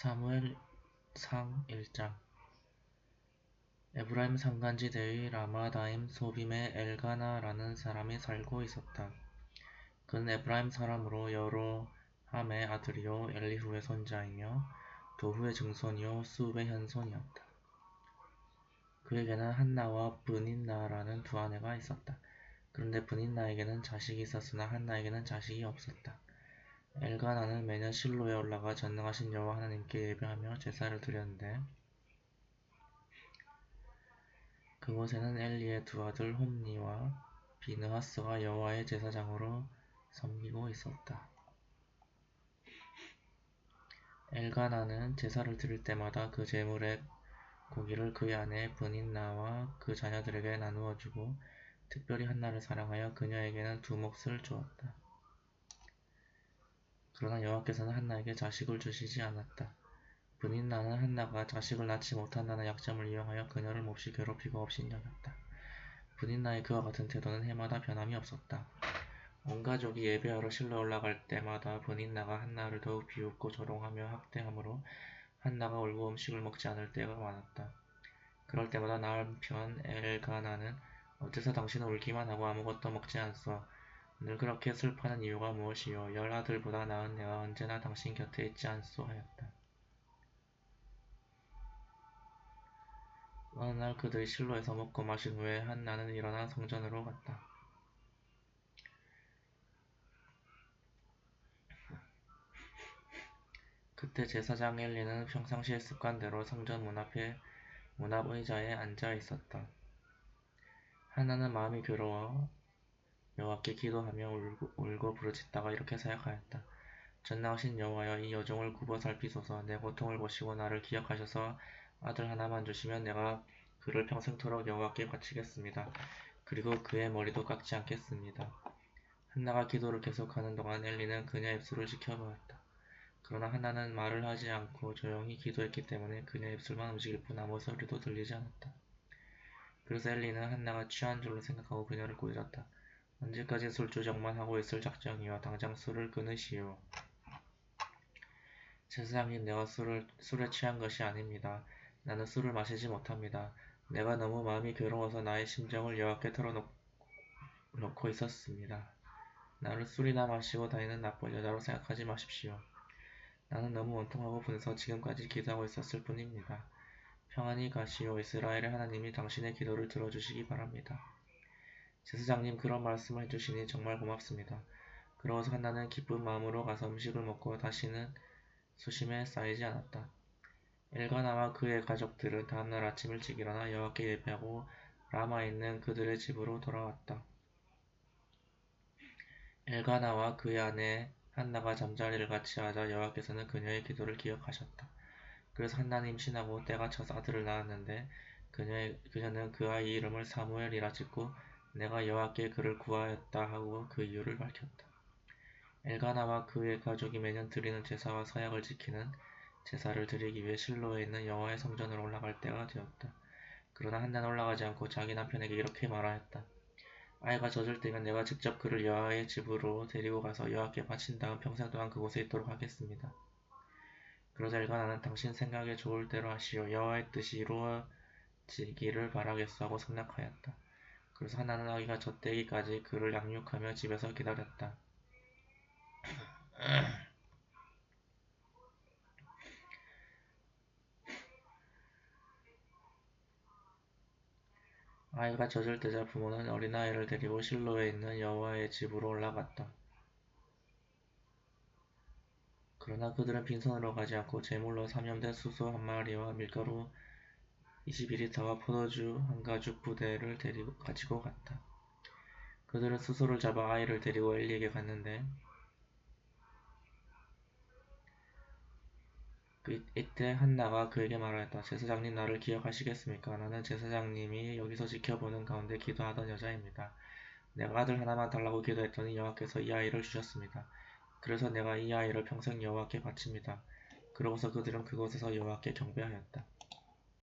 사무엘상 1장 에브라임 산간지 대의 라마다임 소빔에 엘가나라는 사람이 살고 있었다. 그는 에브라임 사람으로 여로함의 아들이요 엘리후의 손자이며 도후의 증손이요 수읍의 현손이었다. 그에게는 한나와 브닌나라는 두 아내가 있었다. 그런데 브닌나에게는 자식이 있었으나 한나에게는 자식이 없었다. 엘가나는 매년 실로에 올라가 전능하신 여호와 하나님께 예배하며 제사를 드렸는데 그곳에는 엘리의 두 아들 홈니와 비느하스가 여호와의 제사장으로 섬기고 있었다. 엘가나는 제사를 드릴 때마다 그 제물의 고기를 그의 아내 브닌나와 그 자녀들에게 나누어 주고 특별히 한나를 사랑하여 그녀에게는 두 몫을 주었다. 그러나 여호와께서는 한나에게 자식을 주시지 않았다. 브닌나는 한나가 자식을 낳지 못한다는 약점을 이용하여 그녀를 몹시 괴롭히고 업신여겼다. 브닌나의 그와 같은 태도는 해마다 변함이 없었다. 온 가족이 예배하러 실로 올라갈 때마다 브닌나가 한나를 더욱 비웃고 조롱하며 학대하므로 한나가 울고 음식을 먹지 않을 때가 많았다. 그럴 때마다 남편 엘가나는 어째서 당신은 울기만 하고 아무것도 먹지 않소? 늘 그렇게 슬퍼하는 이유가 무엇이요? 열 아들보다 나은 내가 언제나 당신 곁에 있지 않소 하였다. 어느 날 그들이 실로에서 먹고 마신 후에 한나는 일어나 성전으로 갔다. 그때 제사장 엘리는 평상시의 습관대로 성전 문 앞에 문 앞 의자에 앉아 있었다. 한나는 마음이 괴로워 여호와께 기도하며 울고, 울고 부르짖다가 이렇게 사역하였다. 전능하신 여호와여 이 여종을 굽어 살피소서 내 고통을 보시고 나를 기억하셔서 아들 하나만 주시면 내가 그를 평생토록 여호와께 바치겠습니다. 그리고 그의 머리도 깎지 않겠습니다. 한나가 기도를 계속하는 동안 엘리는 그녀의 입술을 지켜보았다. 그러나 한나는 말을 하지 않고 조용히 기도했기 때문에 그녀의 입술만 움직일 뿐 아무 소리도 들리지 않았다. 그래서 엘리는 한나가 취한 줄로 생각하고 그녀를 꾸짖었다. 언제까지 술주정만 하고 있을 작정이요 당장 술을 끊으시오. 제사장님 내가 술을, 술에 취한 것이 아닙니다. 나는 술을 마시지 못합니다. 내가 너무 마음이 괴로워서 나의 심정을 여호와께 털어놓고 있었습니다. 나를 술이나 마시고 다니는 나쁜 여자로 생각하지 마십시오. 나는 너무 원통하고 분해서 지금까지 기도하고 있었을 뿐입니다. 평안히 가시오. 이스라엘의 하나님이 당신의 기도를 들어주시기 바랍니다. 제사장님 그런 말씀을 해주시니 정말 고맙습니다. 그러고서 한나는 기쁜 마음으로 가서 음식을 먹고 다시는 수심에 쌓이지 않았다. 엘가나와 그의 가족들은 다음날 아침 일찍 일어나 여호와께 예배하고 라마에 있는 그들의 집으로 돌아왔다. 엘가나와 그의 아내 한나가 잠자리를 같이 하자 여호와께서는 그녀의 기도를 기억하셨다. 그래서 한나는 임신하고 때가 차서 아들을 낳았는데 그녀의, 그녀는 그 아이 이름을 사무엘이라 짓고 내가 여호와께 그를 구하였다 하고 그 이유를 밝혔다. 엘가나와 그의 가족이 매년 드리는 제사와 서약을 지키는 제사를 드리기 위해 실로에 있는 여호와의 성전으로 올라갈 때가 되었다. 그러나 한나는 올라가지 않고 자기 남편에게 이렇게 말하였다. 아이가 젖을 때면 내가 직접 그를 여호와의 집으로 데리고 가서 여호와께 바친 다음 평생 동안 그곳에 있도록 하겠습니다. 그러자 엘가나는 당신 생각에 좋을 대로 하시오. 여호와의 뜻이 이루어지기를 바라겠소 하고 승낙하였다. 그래서 하나는 아기가 젖대기까지 그를 양육하며 집에서 기다렸다. 아이가 젖을 때자 부모는 어린아이를 데리고 실로에 있는 여호와의 집으로 올라갔다. 그러나 그들은 빈손으로 가지 않고 제물로 삼염된 수소 한 마리와 밀가루 22리터와 포도주 한 가죽 부대를 데리고 가지고 갔다. 그들은 수소를 잡아 아이를 데리고 엘리에게 갔는데 그, 이때 한나가 그에게 말하였다. 제사장님 나를 기억하시겠습니까? 나는 제사장님이 여기서 지켜보는 가운데 기도하던 여자입니다. 내가 아들 하나만 달라고 기도했더니 여호와께서 이 아이를 주셨습니다. 그래서 내가 이 아이를 평생 여호와께 바칩니다. 그러고서 그들은 그곳에서 여호와께 경배하였다.